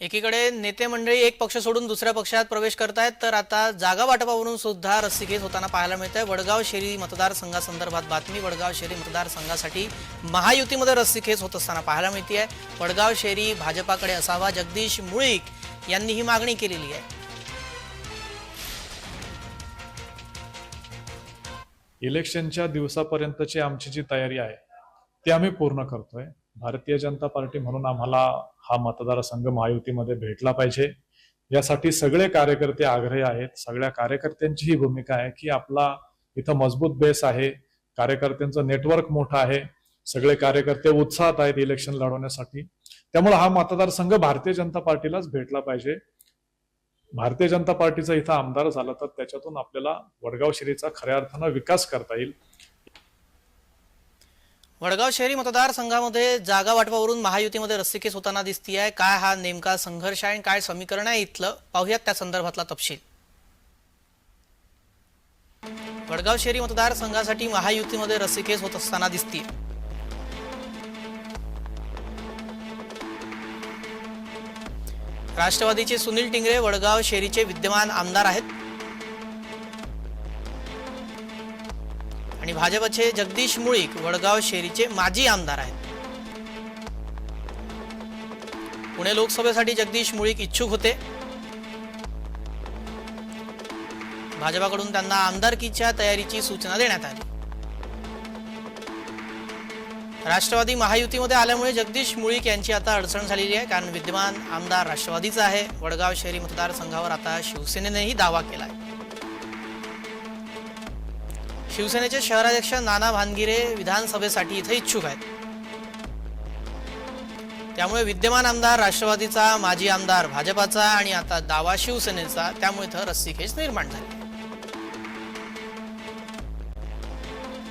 एकीकडे नेते मंडळी एक पक्ष सोडून दुसऱ्या पक्षात प्रवेश करतायत तर आता जागा वाटपावरून सुद्धा रस्सीखेच होताना पाहायला मिळत आहे वडगाव शेरी मतदारसंघासंदर्भात बातमी वडगाव शेरी मतदारसंघासाठी महायुतीमध्ये रस्सीखेच होत असताना पाहायला मिळते आहे वडगाव शेरी भाजपाकडे असावा जगदीश मुळीक यांनी ही मागणी केलेली आहे. इलेक्शनच्या दिवसापर्यंतची आमची जी तयारी आहे ती आम्ही पूर्ण करतोय. भारतीय जनता पार्टी म्हणून आम्हाला हा मतदारसंघ महायुतीमध्ये भेटला पाहिजे. यासाठी सगळे कार्यकर्ते आग्रही आहेत. सगळ्या कार्यकर्त्यांची ही भूमिका आहे की आपला इथं मजबूत बेस आहे. कार्यकर्त्यांचं नेटवर्क मोठं आहे. सगळे कार्यकर्ते उत्साहात आहेत इलेक्शन लढवण्यासाठी. त्यामुळे हा मतदारसंघ भारतीय जनता पार्टीलाच भेटला पाहिजे. भारतीय जनता पार्टीचा इथं आमदार झाला तर त्याच्यातून आपल्याला वडगाव शिरीचा खऱ्या अर्थानं विकास करता येईल. वडगाव शहरी मतदारसंघामध्ये जागा वाटपावरून महायुतीमध्ये रस्सीखेच होताना दिसती आहे काय हा नेमका संघर्ष आहे आणि काय समीकरण आहे इथलं? पाहूयात त्या संदर्भातला तपशील. वडगाव शहरी मतदारसंघासाठी महायुतीमध्ये रस्सीखेच होत असताना दिसतीये. राष्ट्रवादीचे सुनील टिंगरे वडगाव शहरीचे विद्यमान आमदार आहेत. आणि भाजपचे जगदीश मुळीक वडगाव शेरीचे माजी आमदार आहेत. पुणे लोकसभेसाठी जगदीश मुळीक इच्छुक होते. भाजपाकडून त्यांना आमदारकीच्या तयारीची सूचना देण्यात आली. राष्ट्रवादी महायुतीमध्ये आल्यामुळे जगदीश मुळीक यांची आता अडचण झालेली आहे. कारण विद्यमान आमदार राष्ट्रवादीचा आहे. वडगाव शहरी मतदारसंघावर आता शिवसेनेनेही दावा केला आहे शिवसेनेचे शहराध्यक्ष नाना भानगिरे विधानसभेसाठी इथे इच्छुक आहेत. त्यामुळे विद्यमान आमदार राष्ट्रवादीचा माजी आमदार भाजपाचा आणि आता दावा शिवसेनेचा त्यामुळे इथं रस्सीखेच निर्माण झाली.